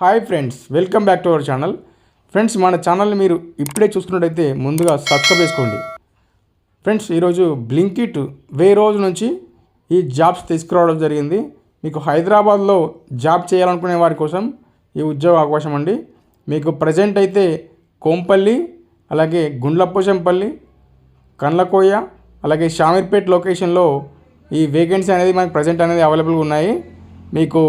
Hi friends welcome back to our channel. Friends మన ఛానల్ని మీరు ఇప్పుడే చూస్తున్నట్టయితే ముందుగా సబ్స్క్రైబ్ చేసుకోండి. ఫ్రెండ్స్ ఈరోజు బ్లింకిట్ వే రోజు నుంచి ఈ జాబ్స్ తీసుకురావడం జరిగింది. మీకు హైదరాబాద్లో జాబ్ చేయాలనుకునే వారి కోసం ఈ ఉద్యోగ అవకాశం అండి. మీకు ప్రజెంట్ అయితే కోంపల్లి అలాగే గుండ్లపోచంపల్లి కండ్లకోయ అలాగే షామీర్పేట్ లొకేషన్లో ఈ వేకెన్సీ అనేది మనకి ప్రజెంట్ అనేది అవైలబుల్గా ఉన్నాయి. మీకు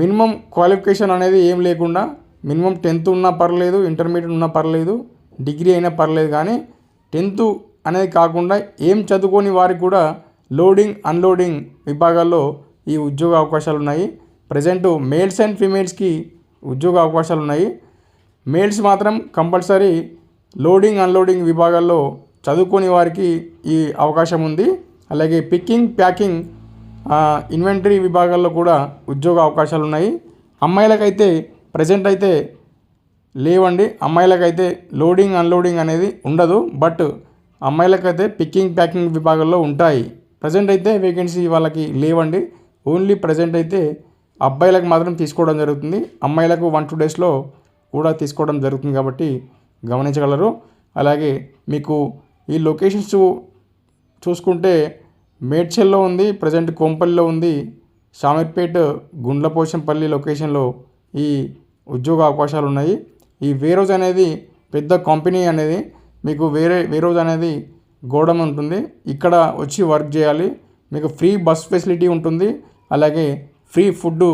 మినిమం క్వాలిఫికేషన్ అనేది ఏం లేకుండా మినిమం టెన్త్ ఉన్నా పర్లేదు ఇంటర్మీడియట్ ఉన్నా పర్లేదు డిగ్రీ అయినా పర్లేదు కానీ టెన్త్ అనేది కాకుండా ఏం చదువుకోని వారికి కూడా లోడింగ్ అన్లోడింగ్ విభాగాల్లో ఈ ఉద్యోగ అవకాశాలు ఉన్నాయి. ప్రజెంట్ మేల్స్ అండ్ ఫీమేల్స్కి ఉద్యోగ అవకాశాలు ఉన్నాయి. మేల్స్ మాత్రం కంపల్సరీ లోడింగ్ అన్లోడింగ్ విభాగాల్లో చదువుకోని వారికి ఈ అవకాశం ఉంది. అలాగే పిక్కింగ్ ప్యాకింగ్ ఇన్వెంటరీ విభాగాల్లో కూడా ఉద్యోగ అవకాశాలు ఉన్నాయి అమ్మాయిలకైతే ప్రజెంట్ అయితే లేవండి. అమ్మాయిలకైతే లోడింగ్ అన్లోడింగ్ అనేది ఉండదు. బట్ అమ్మాయిలకైతే పిక్కింగ్ ప్యాకింగ్ విభాగాల్లో ఉంటాయి. ప్రజెంట్ అయితే వేకెన్సీ వాళ్ళకి లేవండి. ఓన్లీ ప్రజెంట్ అయితే అబ్బాయిలకు మాత్రం తీసుకోవడం జరుగుతుంది. అమ్మాయిలకు వన్ టూ డేస్లో కూడా తీసుకోవడం జరుగుతుంది కాబట్టి గమనించగలరు. అలాగే మీకు ఈ లొకేషన్స్ చూసుకుంటే మేడ్చల్లో ఉంది ప్రజెంట్ కోంపల్లిలో ఉంది. షామీర్పేట్ గుండ్లపోషంపల్లి లొకేషన్లో ఈ ఉద్యోగ అవకాశాలు ఉన్నాయి. ఈ వేరోజ్ అనేది పెద్ద కంపెనీ అనేది. మీకు వేరే వేరోజ్ అనేది గోడం ఉంటుంది. ఇక్కడ వచ్చి వర్క్ చేయాలి. మీకు ఫ్రీ బస్ ఫెసిలిటీ ఉంటుంది. అలాగే ఫ్రీ ఫుడ్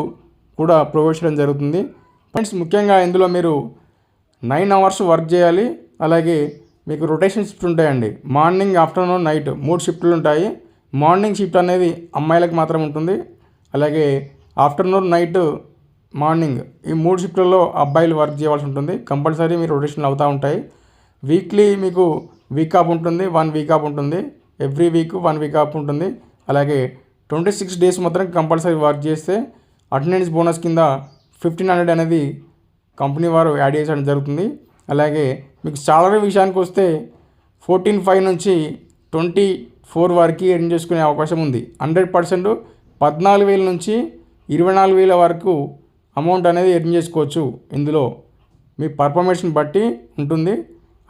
కూడా ప్రొవైడ్ చేయడం జరుగుతుంది. ఫ్రెండ్స్ ముఖ్యంగా ఇందులో మీరు నైన్ అవర్స్ వర్క్ చేయాలి. అలాగే మీకు రొటేషన్ షిఫ్ట్ ఉంటాయండి. మార్నింగ్ ఆఫ్టర్నూన్ నైట్ మూడు షిఫ్ట్లు ఉంటాయి. మార్నింగ్ షిఫ్ట్ అనేది అమ్మాయిలకు మాత్రం ఉంటుంది. అలాగే ఆఫ్టర్నూన్ నైట్ మార్నింగ్ ఈ మూడు షిఫ్ట్లలో అబ్బాయిలు వర్క్ చేయవలసి ఉంటుంది. కంపల్సరీ మీరు రొటేషన్ అవుతూ ఉంటాయి. వీక్లీ మీకు వీక్ ఆఫ్ ఉంటుంది వన్ వీక్ ఆఫ్ ఉంటుంది. Every week one week off ఉంటుంది. అలాగే ట్వంటీ సిక్స్ డేస్ మాత్రం కంపల్సరీ వర్క్ చేస్తే అటెండెన్స్ బోనస్ కింద ఫిఫ్టీన్ హండ్రెడ్ అనేది కంపెనీ వారు యాడ్ చేయడం జరుగుతుంది. అలాగే మీకు సాలరీ విషయానికి వస్తే ఫోర్టీన్ ఫైవ్ నుంచి ట్వంటీ ఫోర్ వరకు ఎర్న్ చేసుకునే అవకాశం ఉంది. హండ్రెడ్ పర్సెంట్ పద్నాలుగు వేల నుంచి ఇరవై నాలుగు వేల వరకు అమౌంట్ అనేది ఎర్న్ చేసుకోవచ్చు. ఇందులో మీ పర్ఫార్మెన్స్ని బట్టి ఉంటుంది.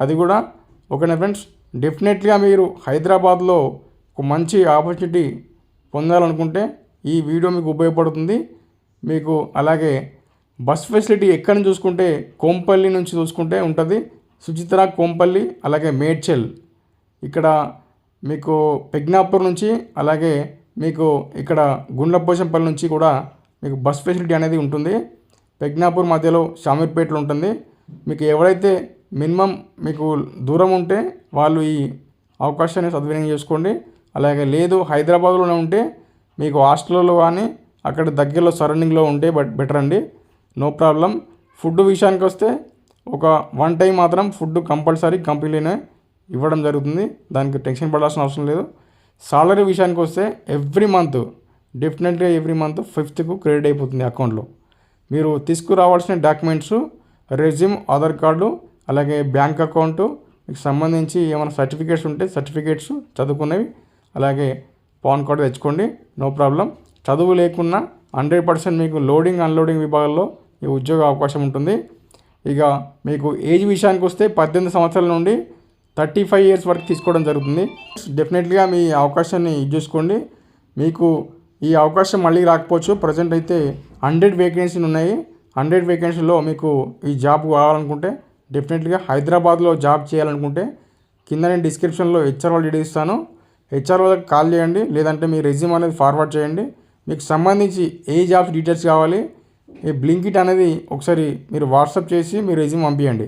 అది కూడా ఓకేనా ఫ్రెండ్స్? డెఫినెట్గా మీరు హైదరాబాద్లో ఒక మంచి ఆపర్చునిటీ పొందాలనుకుంటే ఈ వీడియో మీకు ఉపయోగపడుతుంది. మీకు అలాగే బస్ ఫెసిలిటీ ఎక్కడి నుంచి చూసుకుంటే కోంపల్లి నుంచి చూసుకుంటే ఉంటుంది. సుచిత్ర కోంపల్లి అలాగే మేడ్చల్. ఇక్కడ మీకు పెగ్నాపూర్ నుంచి అలాగే మీకు ఇక్కడ గుండ్లపోచంపల్లి నుంచి కూడా మీకు బస్ ఫెసిలిటీ అనేది ఉంటుంది. పెగ్నాపూర్ మధ్యలో షామీర్పేటలో ఉంటుంది. మీకు ఎవరైతే మినిమం మీకు దూరం ఉంటే వాళ్ళు ఈ అవకాశాన్ని సద్వినియోగం చేసుకోండి. అలాగే లేదు హైదరాబాద్లోనే ఉంటే మీకు హాస్టల్లో కానీ అక్కడ దగ్గరలో సరౌండింగ్లో ఉంటే బట్ బెటర్ అండి. No problem. ఫుడ్ విషయానికి వస్తే ఒక వన్ టైం మాత్రం ఫుడ్ కంపల్సరీ కంపెనీలోనే ఇవ్వడం జరుగుతుంది. దానికి టెన్షన్ పడాల్సిన అవసరం లేదు. సాలరీ విషయానికి వస్తే ఎవ్రీ మంత్ డెఫినెట్గా ఎవ్రీ మంత్ ఫిఫ్త్కు క్రెడిట్ అయిపోతుంది అకౌంట్లో. మీరు తీసుకురావాల్సిన డాక్యుమెంట్స్ రెజ్యూమ్ ఆధార్ కార్డు అలాగే బ్యాంక్ అకౌంటు మీకు సంబంధించి ఏమైనా సర్టిఫికేట్స్ ఉంటే సర్టిఫికేట్స్ చదువుకున్నవి అలాగే పాన్ కార్డు తెచ్చుకోండి. No problem. చదువు లేకున్నా హండ్రెడ్ పర్సెంట్ మీకు లోడింగ్ అన్లోడింగ్ విభాగాల్లో ఈ ఉద్యోగ అవకాశం ఉంటుంది. ఇక మీకు ఏజ్ విషయానికి వస్తే పద్దెనిమిది సంవత్సరాల నుండి థర్టీ ఫైవ్ ఇయర్స్ వరకు తీసుకోవడం జరుగుతుంది. డెఫినెట్లీగా మీ అవకాశాన్ని చూసుకోండి. మీకు ఈ అవకాశం మళ్ళీ రాకపోవచ్చు. ప్రజెంట్ అయితే హండ్రెడ్ వేకెన్సీలు ఉన్నాయి. హండ్రెడ్ వేకెన్సీలో మీకు ఈ జాబ్ కావాలనుకుంటే డెఫినెట్గా హైదరాబాద్లో జాబ్ చేయాలనుకుంటే కింద నేను డిస్క్రిప్షన్లో హెచ్ఆర్ వాళ్ళు డీటెయిల్స్ ఇస్తాను. హెచ్ఆర్ వాళ్ళకి కాల్ చేయండి. లేదంటే మీ రెజ్యూమ్ అనేది ఫార్వర్డ్ చేయండి. మీకు సంబంధించి ఏ జాబ్స్ డీటెయిల్స్ కావాలి ఈ బ్లింకిట్ అనేది ఒకసారి మీరు వాట్సాప్ చేసి మీ రెజ్యూమ్ పంపించండి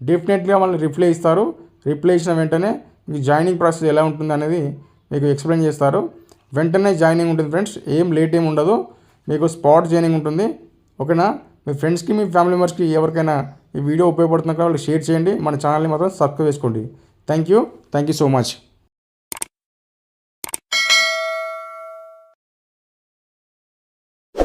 డెఫినెట్గా వాళ్ళని రిప్లై ఇస్తారు. రిప్లై ఇచ్చిన వెంటనే మీకు జాయినింగ్ ప్రాసెస్ ఎలా ఉంటుంది అనేది మీకు ఎక్స్ప్లెయిన్ చేస్తారు. వెంటనే జాయినింగ్ ఉంటుంది ఫ్రెండ్స్. ఏం లేట్ ఏం ఉండదు. మీకు స్పాట్ జాయినింగ్ ఉంటుంది. ఓకేనా? మీ ఫ్రెండ్స్కి మీ ఫ్యామిలీ మెంబర్స్కి ఎవరికైనా ఈ వీడియో ఉపయోగపడుతున్నా వాళ్ళు షేర్ చేయండి. మన ఛానల్ని మాత్రం సబ్స్క్రైబ్ చేసుకోండి. Thank you. Thank you so much.